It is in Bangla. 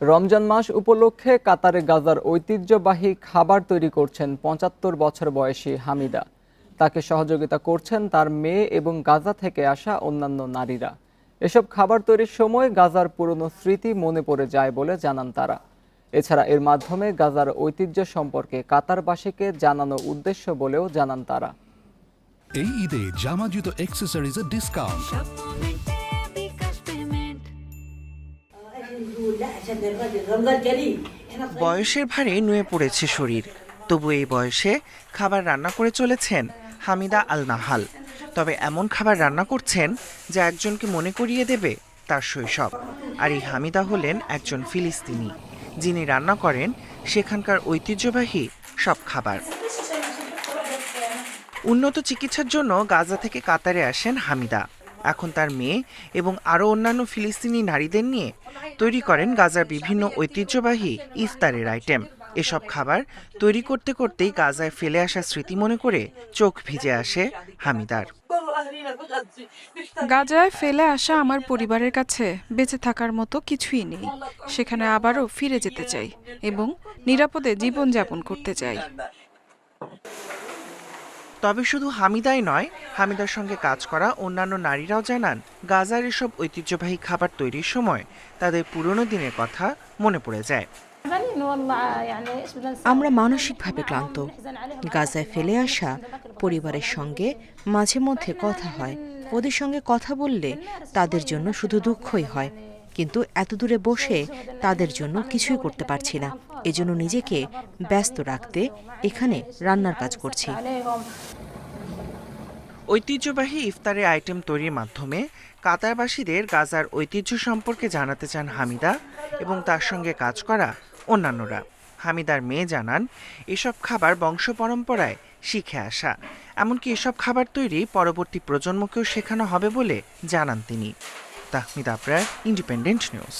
রমজান মাস উপলক্ষে কাতারে গাজার ঐতিহ্যবাহী খাবার তৈরি করছেন পঁচাত্তর বছর বয়সী হামিদা। তাকে সহযোগিতা করছেন তার মেয়ে এবং গাজা থেকে আসা অন্যান্য নারীরা। এসব খাবার তৈরির সময় গাজার পুরনো স্মৃতি মনে পড়ে যায় বলে জানান তারা। এছাড়া এর মাধ্যমে গাজার ঐতিহ্য সম্পর্কে কাতারবাসীকে জানানো উদ্দেশ্য বলেও জানান তারা। এই ঈদে জামা জুতো অ্যাক্সেসরিজের ডিসকাউন্ট বয়সের ভারে নুয়ে পড়েছে শরীর। তবু এই বয়সে খাবার রান্না করে চলেছেন হামিদা আল নাহাল তবে এমন খাবার রান্না করছেন যা একজনকে মনে করিয়ে দেবে তার শৈশব। আর এই হামিদা হলেন একজন ফিলিস্তিনি, যিনি রান্না করেন সেখানকার ঐতিহ্যবাহী সব খাবার। উন্নত চিকিৎসার জন্য গাজা থেকে কাতারে আসেন হামিদা। এখন তার মেয়ে এবং আরও অন্যান্য ফিলিস্তিনি নারীদের নিয়ে তৈরি করেন গাজার বিভিন্ন ঐতিহ্যবাহী ইফতারের আইটেম। এসব খাবার তৈরি করতে করতেই গাজায় ফেলে আসা স্মৃতি মনে করে চোখ ভিজে আসে হামিদার। গাজায় ফেলে আসা আমার পরিবারের কাছে বেঁচে থাকার মতো কিছুই নেই। সেখানে আবারও ফিরে যেতে চাই এবং নিরাপদে জীবনযাপন করতে চাই। তবে শুধু হামিদাই নয়, হামিদার সঙ্গে কাজ করা অন্যান্য নারীরাও জানান, গাজার এসব ঐতিহ্যবাহী খাবার তৈরির সময় তাদের পুরনো দিনের কথা মনে পড়ে যায়। আমরা মানসিকভাবে ক্লান্ত। গাজায় ফেলে আসা পরিবারের সঙ্গে মাঝে মধ্যে কথা হয়। ওদের সঙ্গে কথা বললে তাদের জন্য শুধু দুঃখই হয়। কিন্তু এত দূরে বসে তাদের জন্য কিছুই করতে পারছি না। এজন্য নিজেকে ব্যস্ত রাখতে এখানে রান্নার কাজ করছি। ঐতিহ্যবাহী ইফতারের আইটেম তৈরির মাধ্যমে কাতারবাসীদের গাজার ঐতিহ্য সম্পর্কে জানাতে চান হামিদা এবং তার সঙ্গে কাজ করা অন্যান্যরা। হামিদার মেয়ে জানান, এসব খাবার বংশ পরম্পরায় শিখে আসা। এমনকি এসব খাবার তৈরি পরবর্তী প্রজন্মকেও শেখানো হবে বলে জানান তিনি। Tahmid Abrar independent news